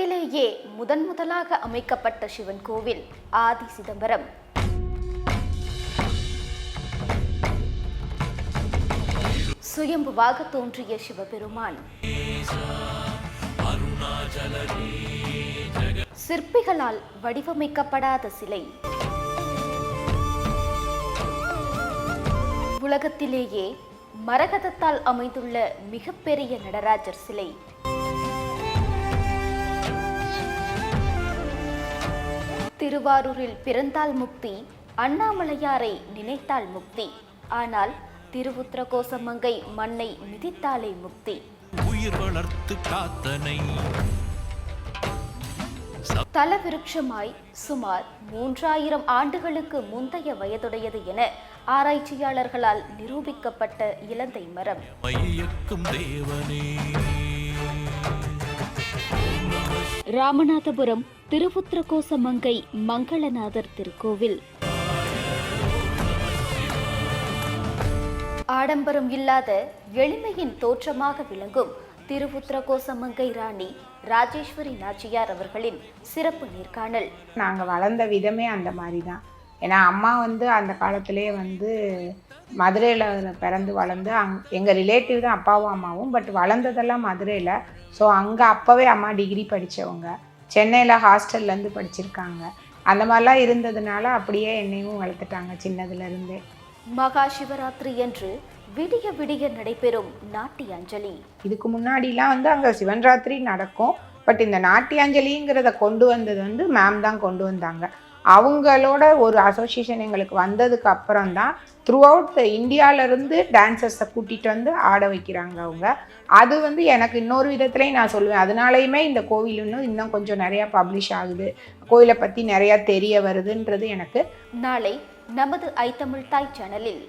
உலகத்திலேயே முதன் முதலாக அமைக்கப்பட்ட சிவன் கோவில் ஆதி சிதம்பரம். சுயம்புவாக தோன்றிய சிவபெருமான். சிற்பிகளால் வடிவமைக்கப்படாத சிலை. உலகத்திலேயே மரகதத்தால் அமைந்துள்ள மிகப்பெரிய நடராஜர் சிலை. திருவாரூரில் பிறந்தால் முக்தி அண்ணாமலையாரை நினைத்தால் முக்தி. ஆனால் திருவுத்திரகோசமங்கை மண்ணை மிதித்தாலே முக்தி. உயிர் வளர்த்து காத்தனை. தலவிருட்சமாய் சுமார் மூன்றாயிரம் ஆண்டுகளுக்கு முந்தைய வயதுடையது என ஆராய்ச்சியாளர்களால் நிரூபிக்கப்பட்ட இலந்தை மரம். தேவனே. ராமநாதபுரம் திருவுத்திரகோசமங்கை மங்களநாதர் திருக்கோவில். ஆடம்பரம் இல்லாத எளிமையின் தோற்றமாக விளங்கும் திருவுத்திரகோசமங்கை ராணி ராஜேஸ்வரி நாச்சியார் அவர்களின் சிறப்பு நேர்காணல். நாங்கள் வளர்ந்த விதமே அந்த மாதிரி தான். ஏன்னா அம்மா வந்து அந்த காலத்திலே வந்து மதுரையில் பிறந்து வளர்ந்து அங் எங்கள் ரிலேட்டிவ் தான் அப்பாவும் அம்மாவும் பட் வளர்ந்ததெல்லாம் மதுரையில். ஸோ அங்கே அப்போவே அம்மா டிகிரி படித்தவங்க சென்னையில் ஹாஸ்டல்லேருந்து படிச்சிருக்காங்க. அந்த மாதிரிலாம் இருந்ததுனால அப்படியே என்னையும் வளர்த்துட்டாங்க சின்னதுலேருந்தே மகா சிவராத்திரி என்று விடிய விடிய நடைபெறும் நாட்டியாஞ்சலி இதுக்கு முன்னாடிலாம் வந்து அங்கே சிவன்ராத்திரி நடக்கும். பட் இந்த நாட்டியாஞ்சலிங்கிறத கொண்டு வந்தது வந்து மேம் தான் கொண்டு வந்தாங்க. அவங்களோட ஒரு அசோசியேஷன் எங்களுக்கு வந்ததுக்கு அப்புறம் தான் த்ரூ அவுட் இந்தியாவிலேருந்து டான்சர்ஸை கூட்டிகிட்டு வந்து ஆட வைக்கிறாங்க அவங்க. அது வந்து எனக்கு இன்னொரு விதத்துலேயும் நான் சொல்லுவேன். அதனாலையுமே இந்த கோவில் இன்னும் இன்னும் கொஞ்சம் நிறையா பப்ளிஷ் ஆகுது. கோயிலை பற்றி நிறையா தெரிய வருதுன்றது எனக்கு நாளை நமது ஐ தமிழ் தாய் சேனலில்